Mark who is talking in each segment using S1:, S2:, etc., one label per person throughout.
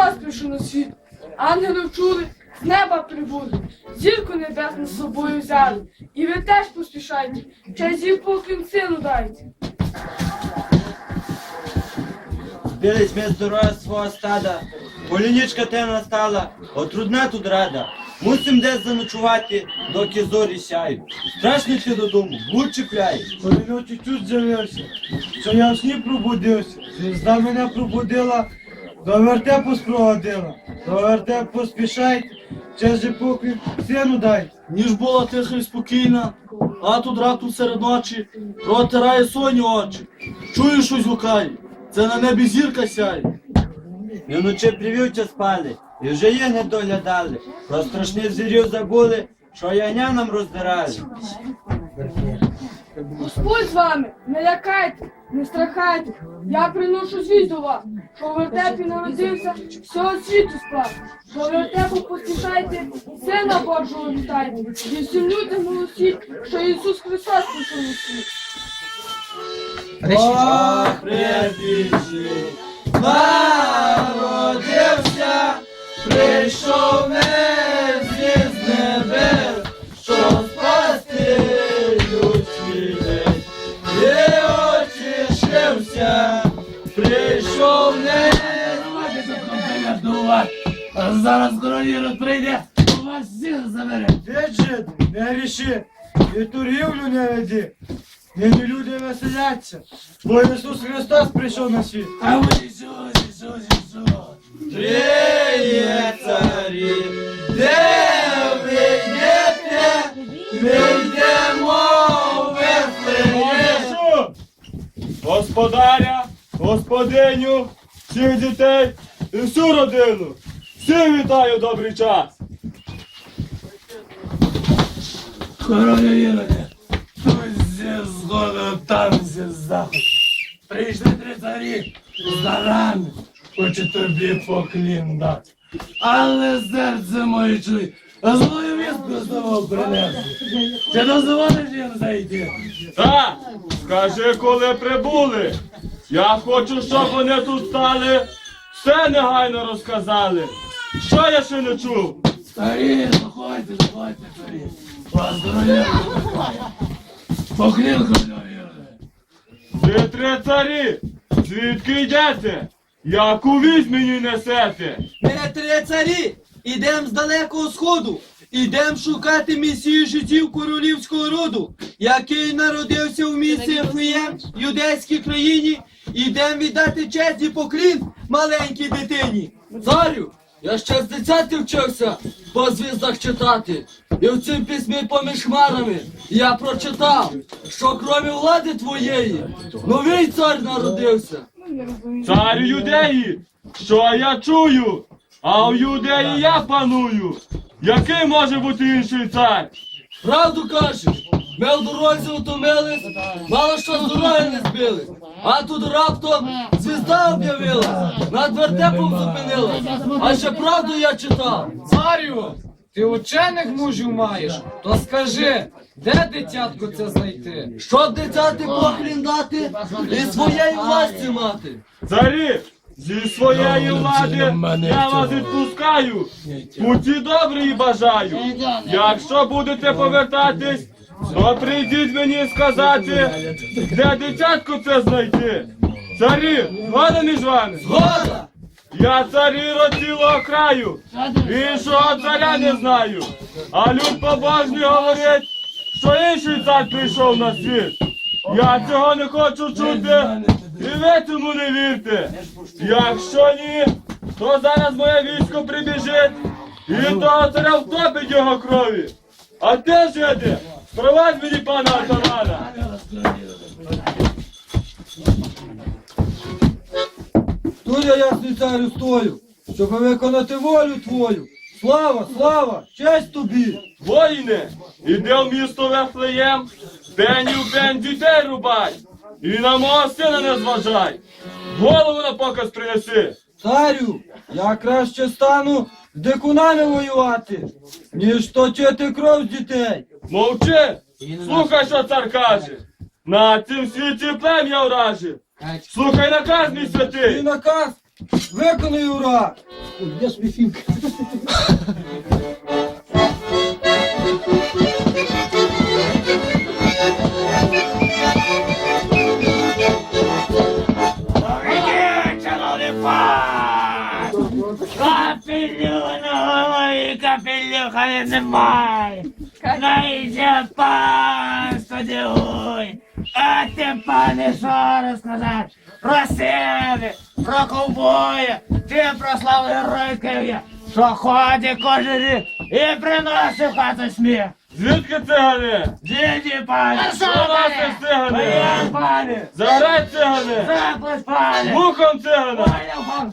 S1: Христос прийшов на світ. Ангели вчули, з неба прибули, зірку небесну з собою взяли. І ви теж поспішайте, їм поклін сину дайте.
S2: Збились ми з дороги свого стада, полінічка те настала, отрудна тут рада. Мусим десь заночувати, доки зорі сяють. Страшно йти додому, гуд чіпляє.
S3: Коли ночі тут з'явився, що я в сні пробудився, звізда мене пробудила, до вертепу спроводила, до вертепу поспішайте, час же поки сину дай.
S4: Ніж була тиха і спокійна, а тут раптом серед ночі протирає соні очі. Чую, щось гукає. Це на небі зірка сяє.
S2: І вночі привівча спали, і вже їх не доглядали. Про страшних звірів забули, що ягня нам роздирали.
S1: Господь з вами, не лякайте, не страхайте. Я приношу звість до вас, що в вертепі народився всього світу склад. До вертепу поспішайте, сина Божого вітайте. І всім людям голосіть, що Ісус Христос пішов у світ.
S4: Прибіжи, народився, прийшов мезі а зараз коронір прийде, вас всіх забере.
S3: Ти жид, не гріши, і торгівлю не веди. Нині люди веселяться, бо Ісус Христос прийшов на світ.
S4: А ви Ісус, Ісус, Ісус. Триє царі, де ви йдете, ми йдемо в Вифлеєм.
S5: Господаря, господиню, всіх дітей і всю родину. Всіх вітаю добрий час.
S4: Короля Іроде, тут зі сходу, там зі заходу. Прийшли три царі з дарами, хочу тобі поклін дати. Але серце моє чуй, злою вістку з тобою принесли. Чи дозволиш їм зайти?
S5: Так, скажи, коли прибули. Я хочу, щоб вони тут стали, все негайно розказали. Що я ще не чув?
S4: Старі, заходьте, заходьте, старі. Викликає. Поклін королю
S5: Ви три царі, звідки йдете? Яку вість мені несете?
S6: Ми три царі, ідем з далекого сходу, ідем шукати місію життів королівського роду, який народився в місті Ефлеєм, юдейській країні, ідем віддати честь і поклін маленькій дитині. Царю, я ще з дитяти вчився по звіздах читати. І в цім письмі поміж хмарами я прочитав, що крім влади твоєї, новий цар народився.
S5: Цар юдеї, що я чую? А в юдеї я паную. Який може бути інший цар?
S6: Правду кажеш, ми в дорозі утомились, мало що з дороги не збили. А тут раптом звізда об'явила, над вертепом зупинилась. А ще правду я читав.
S7: Царю, ти учених мужів маєш, то скажи, де дитятко це знайти?
S6: Щоб дитяти поклін дати і своєї власті мати.
S5: Царі, зі своєї влади я вас відпускаю. Путі добрі бажаю. Якщо будете повертатись, то прийдіть мені сказати, де дитятко це знайти. Царі, згода між вами?
S6: Згода!
S5: Я царі родцілого краю, іншого царя не знаю. А люд побожний говорить, що інший цар прийшов на світ. Я цього не хочу чути, і ви цьому не вірте. Якщо ні, то зараз моє військо прибіжить і того царя втопить його крові. А ти, жиди, провадь мені пана Атамана.
S3: Тут я ясний царю стою, щоб виконати волю твою. Слава, слава, честь тобі!
S5: Воїне, іди в місто Вефлеєм, день у день дітей рубай, і на мого сина не зважай. Голову на показ принеси.
S3: Царю, я краще стану дикунами воювати, ніж точити кров з дітей.
S5: Мовчи, слухай, що цар каже. На цім світі плем'я вражив. Слухай наказ мій
S3: І
S5: святий.
S3: наказ виконуй ура!
S8: Я собі фінка.
S4: Шановний пан! Капелю на голові, капелюха немає. Найде пан, стодіуй. А ти, пане, що розказати? Про себе, про ковбоя, ти про славу геройків, що ходить кожен рік і приносить хату сміх.
S5: Звідки цигани?
S4: Діді, пане,
S5: носиш цигани?
S4: Моє, пане,
S5: Заграй цигани!
S4: заклад, пане.
S5: Вухом цигана!
S4: Понял, пан?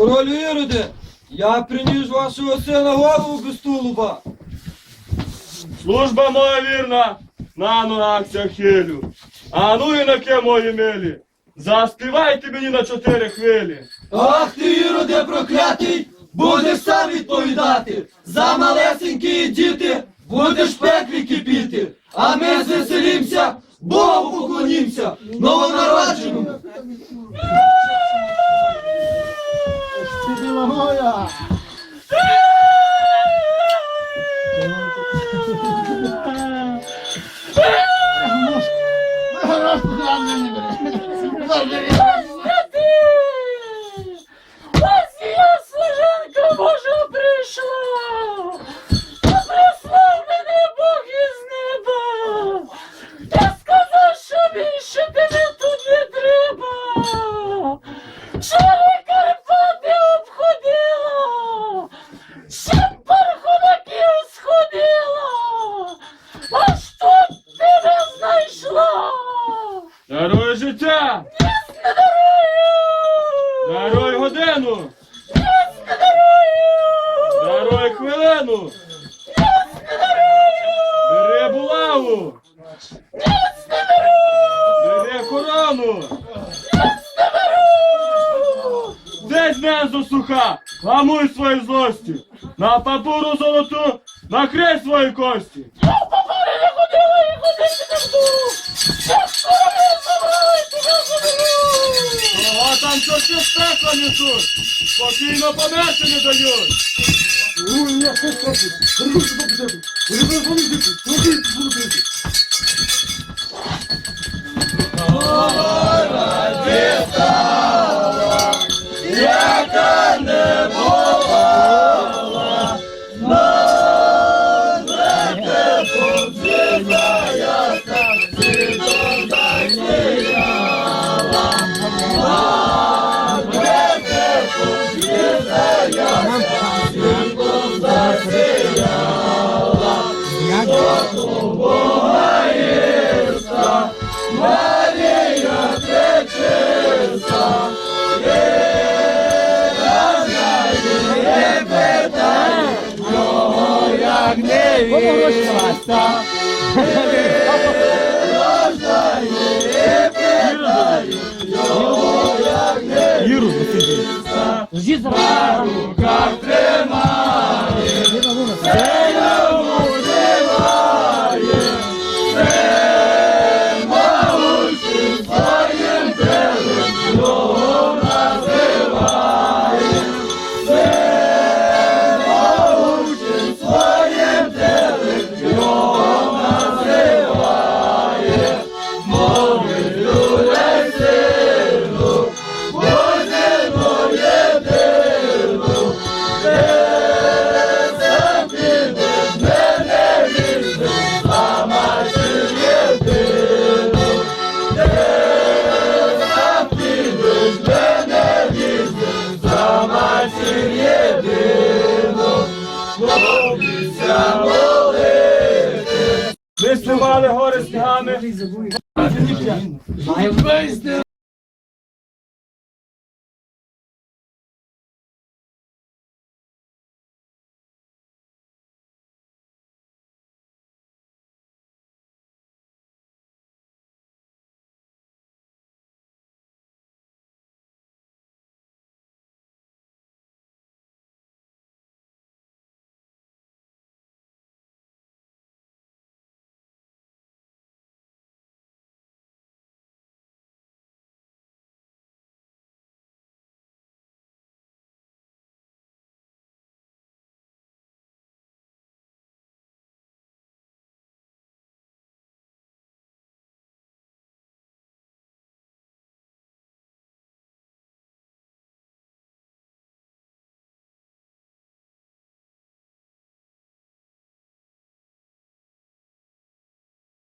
S6: Королю Іроде, я приніс вашого сина голову без тулуба.
S5: Служба моя вірна, на ногах хилю. А ну інаке мої милі, заспівайте мені на чотири хвилі.
S6: Ах ти, Іроде, проклятий, будеш сам відповідати. За малесенькі діти будеш пеклі кипіти. А ми звеселімся, Богу поклонімся, новонародженому.
S8: Ти.
S5: Хвилину! Бери булаву! Бери корону! Десь незу суха! Ламуй свої злості! На папуру золоту накрий свої кості! Кого там чорти з пекла несуть? Спокійно померти не дають!
S7: bunu
S4: yapmak
S3: lazım. Bunu nasıl bakacağım? Bunu nasıl yapacağım? Bunu nasıl yapacağım?
S9: невеста, невеста
S5: Вірус, Вірус,
S9: Вірус, Вірус, Вірус,
S6: Вірус, Вірус,
S5: матір єдину, хлопця молити. Ми співали гори стягами.